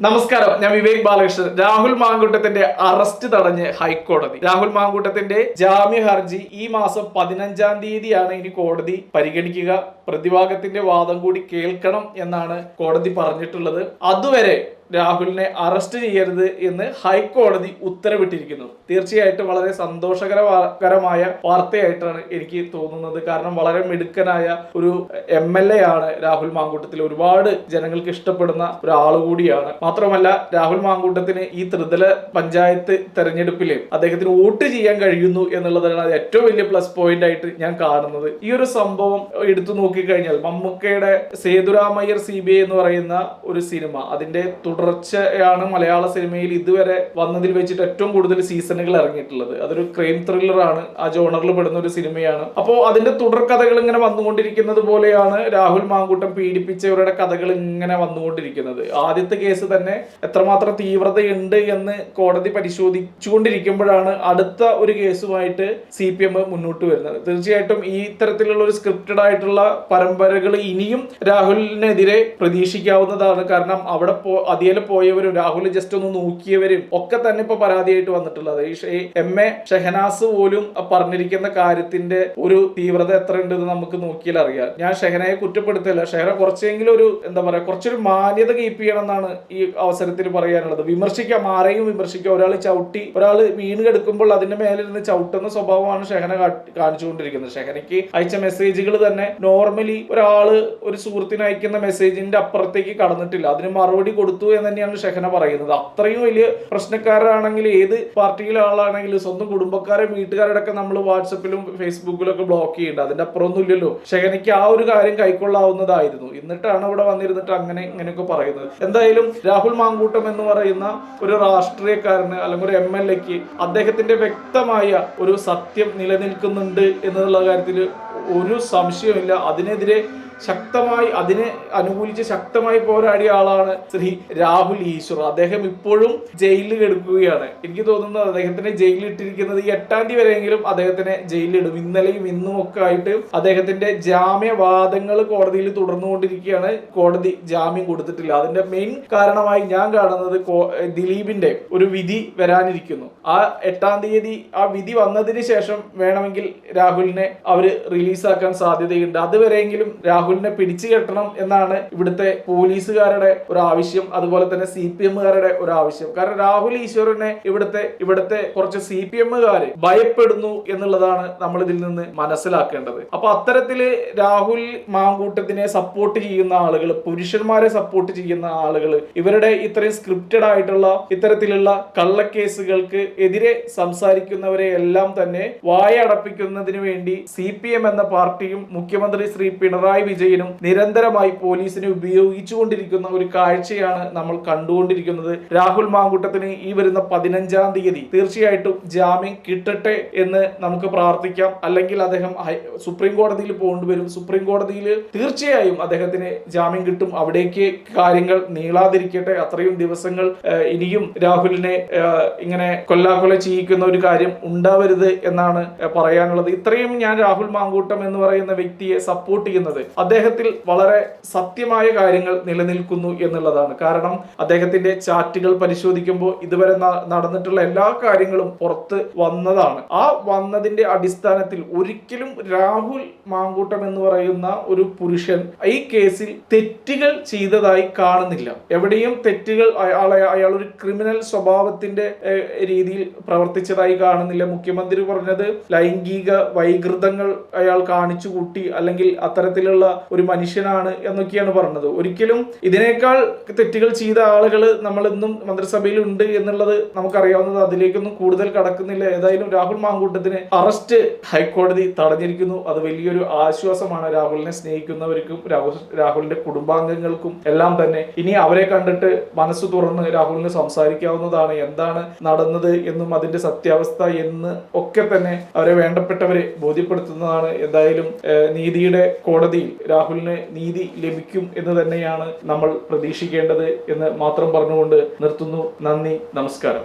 നമസ്കാരം ഞാൻ വിവേക് ബാലകൃഷ്ണൻ. രാഹുൽ മാങ്കൂട്ടത്തിന്റെ അറസ്റ്റ് തടഞ്ഞ് ഹൈക്കോടതി. രാഹുൽ മാങ്കൂട്ടത്തിന്റെ ജാമ്യ ഹർജി ഈ മാസം പതിനഞ്ചാം തീയതിയാണ് ഇനി കോടതി പരിഗണിക്കുക. പ്രതിഭാഗത്തിന്റെ വാദം കൂടി കേൾക്കണം എന്നാണ് കോടതി പറഞ്ഞിട്ടുള്ളത്. അതുവരെ രാഹുലിനെ അറസ്റ്റ് ചെയ്യരുത് എന്ന് ഹൈക്കോടതി ഉത്തരവിട്ടിരിക്കുന്നു. തീർച്ചയായിട്ടും വളരെ സന്തോഷകരമായ വാർത്തയായിട്ടാണ് എനിക്ക് തോന്നുന്നത്. കാരണം വളരെ മിടുക്കനായ ഒരു എം എൽ എ ആണ് രാഹുൽ മാങ്കൂട്ടത്തിൽ. ഒരുപാട് ജനങ്ങൾക്ക് ഇഷ്ടപ്പെടുന്ന ഒരാൾ കൂടിയാണ്. മാത്രമല്ല രാഹുൽ മാങ്കൂട്ടത്തിന് ഈ ത്രിതല പഞ്ചായത്ത് തെരഞ്ഞെടുപ്പിൽ അദ്ദേഹത്തിന് വോട്ട് ചെയ്യാൻ കഴിയുന്നു എന്നുള്ളതാണ് അത് ഏറ്റവും വലിയ പ്ലസ് പോയിന്റ് ആയിട്ട് ഞാൻ കാണുന്നത്. ഈ ഒരു സംഭവം എടുത്തു നോക്കിക്കഴിഞ്ഞാൽ മമ്മൂക്കയുടെ സേതുരാമയ്യർ സി ബി എന്ന് പറയുന്ന ഒരു സിനിമ അതിന്റെ തുടർച്ചയാണ് മലയാള സിനിമയിൽ ഇതുവരെ വന്നതിൽ വെച്ചിട്ട് ഏറ്റവും കൂടുതൽ സീസണുകൾ ഇറങ്ങിയിട്ടുള്ളത്. അതൊരു ക്രൈം ത്രില്ലർ ആണ്. ആ ജോണറിൽ പെടുന്ന ഒരു സിനിമയാണ്. അപ്പോൾ അതിന്റെ തുടർ കഥകൾ ഇങ്ങനെ വന്നുകൊണ്ടിരിക്കുന്നത് പോലെയാണ് രാഹുൽ മാങ്കൂട്ടം പീഡിപ്പിച്ചവരുടെ കഥകൾ ഇങ്ങനെ വന്നുകൊണ്ടിരിക്കുന്നത്. ആദ്യത്തെ കേസ് തന്നെ എത്രമാത്രം തീവ്രതയുണ്ട് എന്ന് കോടതി പരിശോധിച്ചുകൊണ്ടിരിക്കുമ്പോഴാണ് അടുത്ത ഒരു കേസുമായിട്ട് സി പി എം മുന്നോട്ട് വരുന്നത്. തീർച്ചയായിട്ടും ഈ ഇത്തരത്തിലുള്ള ഒരു സ്ക്രിപ്റ്റഡ് ആയിട്ടുള്ള പരമ്പരകൾ ഇനിയും രാഹുലിനെതിരെ പ്രതീക്ഷിക്കാവുന്നതാണ്. കാരണം അവിടെ പോ അതിയിൽ പോയവരും രാഹുൽ ജസ്റ്റ് ഒന്ന് നോക്കിയവരും ഒക്കെ തന്നെ ഇപ്പൊ പരാതിയായിട്ട് വന്നിട്ടുള്ളത്. ഈ എം എ ഷെഹനാസ് പോലും പറഞ്ഞിരിക്കുന്ന കാര്യത്തിന്റെ ഒരു തീവ്രത എത്ര ഉണ്ടെന്ന് നമുക്ക് നോക്കിയാൽ അറിയാം. ഞാൻ ഷെഹനയെ കുറ്റപ്പെടുത്തില്ല. ഷെഹന കുറച്ചെങ്കിലും ഒരു എന്താ പറയാ കുറച്ചൊരു മാന്യത കീപ്പ് ചെയ്യണം എന്നാണ് ഈ അവസരത്തിൽ പറയാനുള്ളത്. വിമർശിക്കാം ആരെയും വിമർശിക്കാം. ഒരാൾ ചവിട്ടി ഒരാൾ വീണ് കിടക്കുമ്പോൾ അതിന്റെ മേലിൽ നിന്ന് ചവിട്ടുന്ന സ്വഭാവമാണ് ഷെഹന കാണിച്ചുകൊണ്ടിരിക്കുന്നത്. ഷെഹനയ്ക്ക് അയച്ച മെസ്സേജുകൾ തന്നെ നോർമലി ഒരാൾ ഒരു സുഹൃത്തിന് അയക്കുന്ന മെസ്സേജിന്റെ അപ്പുറത്തേക്ക് കടന്നിട്ടില്ല. അതിന് മറുപടി കൊടുത്തു എന്ന് തന്നെയാണ് ഷെഹന പറയുന്നത്. അത്രയും വലിയ പ്രശ്നക്കാരാണെങ്കിൽ ഏത് പാർട്ടിയിലെ ആളാണെങ്കിലും സ്വന്തം കുടുംബക്കാരെ വീട്ടുകാരടക്കം നമ്മൾ വാട്സപ്പിലും ഫേസ്ബുക്കിലും ഒക്കെ ബ്ലോക്ക് ചെയ്യേണ്ട. അതിന്റെ അപ്പുറമൊന്നും ഇല്ലല്ലോ. ഷെഹനയ്ക്ക് ആ ഒരു കാര്യം കൈക്കൊള്ളാവുന്നതായിരുന്നു. എന്നിട്ടാണ് ഇവിടെ വന്നിരുന്നിട്ട് അങ്ങനെ ഇങ്ങനെയൊക്കെ പറയുന്നത്. എന്തായാലും രാഹുൽ മാങ്കൂട്ടം എന്ന് പറയുന്ന ഒരു രാഷ്ട്രീയക്കാരന് അല്ലെങ്കിൽ ഒരു എം എൽ എക്ക് അദ്ദേഹത്തിന്റെ വ്യക്തമായ ഒരു സത്യം നിലനിൽക്കുന്നുണ്ട് എന്നുള്ള കാര്യത്തിൽ ഒരു സംശയമില്ല അതിനെതിരെ ശക്തമായി അതിനെ അനുകൂലിച്ച് ശക്തമായി പോരാടിയ ആളാണ് ശ്രീ രാഹുൽ ഈശ്വർ. അദ്ദേഹം ഇപ്പോഴും ജയിലിൽ കിടക്കുകയാണ്. എനിക്ക് തോന്നുന്നത് അദ്ദേഹത്തിനെ ജയിലിൽ ഇട്ടിരിക്കുന്നത് ഈ എട്ടാം തീയതി വരെയെങ്കിലും അദ്ദേഹത്തിനെ ജയിലിലിടും. ഇന്നലെയും ഇന്നും ഒക്കെ ആയിട്ട് അദ്ദേഹത്തിന്റെ ജാമ്യവാദങ്ങൾ കോടതിയിൽ തുടർന്നുകൊണ്ടിരിക്കുകയാണ്. കോടതി ജാമ്യം കൊടുത്തിട്ടില്ല. അതിന്റെ മെയിൻ കാരണമായി ഞാൻ കാണുന്നത് ദിലീപിന്റെ ഒരു വിധി വരാനിരിക്കുന്നു. ആ എട്ടാം തീയതി ആ വിധി വന്നതിന് ശേഷം വേണമെങ്കിൽ രാഹുലിനെ അവർ റിലീസാക്കാൻ സാധ്യതയുണ്ട്. അതുവരെയെങ്കിലും രാഹുലിനെ പിടിച്ചു കെട്ടണം എന്നാണ് ഇവിടുത്തെ പോലീസുകാരുടെ ഒരു ആവശ്യം. അതുപോലെ തന്നെ സി പി എമ്മുകാരുടെ ഒരു ആവശ്യം. കാരണം രാഹുൽ ഈശ്വറിനെ ഇവിടുത്തെ ഇവിടുത്തെ കുറച്ച് സി പി എമ്മുകാര് ഭയപ്പെടുന്നു എന്നുള്ളതാണ് നമ്മൾ ഇതിൽ നിന്ന് മനസ്സിലാക്കേണ്ടത്. അപ്പൊ അത്തരത്തിൽ രാഹുൽ മാങ്കൂട്ടത്തിനെ സപ്പോർട്ട് ചെയ്യുന്ന ആളുകൾ പുരുഷന്മാരെ സപ്പോർട്ട് ചെയ്യുന്ന ആളുകൾ ഇവരുടെ ഇത്രയും സ്ക്രിപ്റ്റഡ് ആയിട്ടുള്ള ഇത്തരത്തിലുള്ള കള്ളക്കേസുകൾക്ക് എതിരെ സംസാരിക്കുന്നവരെ എല്ലാം തന്നെ വായ അടപ്പിക്കുന്നതിന് വേണ്ടി സി എന്ന പാർട്ടിയും മുഖ്യമന്ത്രി ശ്രീ പിണറായി വിജയനും നിരന്തരമായി പോലീസിനെ ഉപയോഗിച്ചുകൊണ്ടിരിക്കുന്ന ഒരു കാഴ്ചയാണ് നമ്മൾ കണ്ടുകൊണ്ടിരിക്കുന്നത്. രാഹുൽ മാങ്കുട്ടത്തിന് ഈ വരുന്ന പതിനഞ്ചാം തീയതി തീർച്ചയായിട്ടും ജാമ്യം കിട്ടട്ടെ എന്ന് നമുക്ക് പ്രാർത്ഥിക്കാം. അല്ലെങ്കിൽ അദ്ദേഹം സുപ്രീം കോടതിയിൽ പോകേണ്ടി വരും. സുപ്രീം കോടതിയിൽ തീർച്ചയായും അദ്ദേഹത്തിന് ജാമ്യം കിട്ടും. അവിടേക്ക് കാര്യങ്ങൾ നീളാതിരിക്കട്ടെ. അത്രയും ദിവസങ്ങൾ ഇനിയും രാഹുലിനെ ഇങ്ങനെ കൊല്ലാക്കൊല ചെയ്യിക്കുന്ന ഒരു കാര്യം ഉണ്ടാവരുത് എന്നാണ് പറയാനുള്ളത്. ഇത്രയും ഞാൻ രാഹുൽ മാങ്കൂട്ടം എന്ന് പറയുന്ന വ്യക്തിയെ സപ്പോർട്ട് ചെയ്യുന്നത്. അദ്ദേഹത്തിൽ വളരെ സത്യമായ കാര്യങ്ങൾ നിലനിൽക്കുന്നു എന്നുള്ളതാണ്. കാരണം അദ്ദേഹത്തിന്റെ ചാറ്റുകൾ പരിശോധിക്കുമ്പോൾ ഇതുവരെ നടന്നിട്ടുള്ള എല്ലാ കാര്യങ്ങളും പുറത്ത് വന്നതാണ്. ആ വന്നതിന്റെ അടിസ്ഥാനത്തിൽ ഒരിക്കലും രാഹുൽ മാങ്കൂട്ടം എന്ന് പറയുന്ന ഒരു പുരുഷൻ ഈ കേസിൽ തെറ്റുകൾ ചെയ്തതായി കാണുന്നില്ല. എവിടെയും തെറ്റുകൾ അയാളെ അയാൾ ഒരു ക്രിമിനൽ സ്വഭാവത്തിന്റെ രീതിയിൽ പ്രവർത്തിച്ചതായി കാണുന്നില്ല. മുഖ്യമന്ത്രി പറഞ്ഞത് ലൈംഗിക വൈകൃതങ്ങൾ അയാൾ കാണിച്ചു കൂട്ടി അല്ലെങ്കിൽ അത്തരത്തിലുള്ള ഒരു മനുഷ്യനാണ് എന്നൊക്കെയാണ് പറഞ്ഞത്. ഒരിക്കലും ഇതിനേക്കാൾ തെറ്റുകൾ ചെയ്ത ആളുകൾ നമ്മളിന്നും മന്ത്രിസഭയിൽ ഉണ്ട് എന്നുള്ളത് നമുക്കറിയാവുന്നത് അതിലേക്കൊന്നും കൂടുതൽ കടക്കുന്നില്ല. ഏതായാലും രാഹുൽ മാങ്കൂട്ടത്തിന് അറസ്റ്റ് ഹൈക്കോടതി തടഞ്ഞിരിക്കുന്നു. അത് വലിയൊരു ആശ്വാസമാണ് രാഹുലിനെ സ്നേഹിക്കുന്നവർക്കും രാഹുൽ രാഹുലിന്റെ കുടുംബാംഗങ്ങൾക്കും എല്ലാം തന്നെ. ഇനി അവരെ കണ്ടിട്ട് മനസ്സ് തുറന്ന് രാഹുലിന് സംസാരിക്കാവുന്നതാണ്. എന്താണ് നടന്നത് എന്നും അതിന്റെ സത്യാവസ്ഥ എന്ന് ഒക്കെ തന്നെ അവരെ വേണ്ടപ്പെട്ടവരെ ബോധ്യപ്പെടുത്തുന്നതാണ്. എന്തായാലും നീതിയുടെ കോടതിയിൽ രാഹുലിന് നീതി ലഭിക്കും എന്ന് തന്നെയാണ് നമ്മൾ പ്രതീക്ഷിക്കേണ്ടത് എന്ന് മാത്രം പറഞ്ഞുകൊണ്ട് നിർത്തുന്നു. നന്ദി നമസ്കാരം.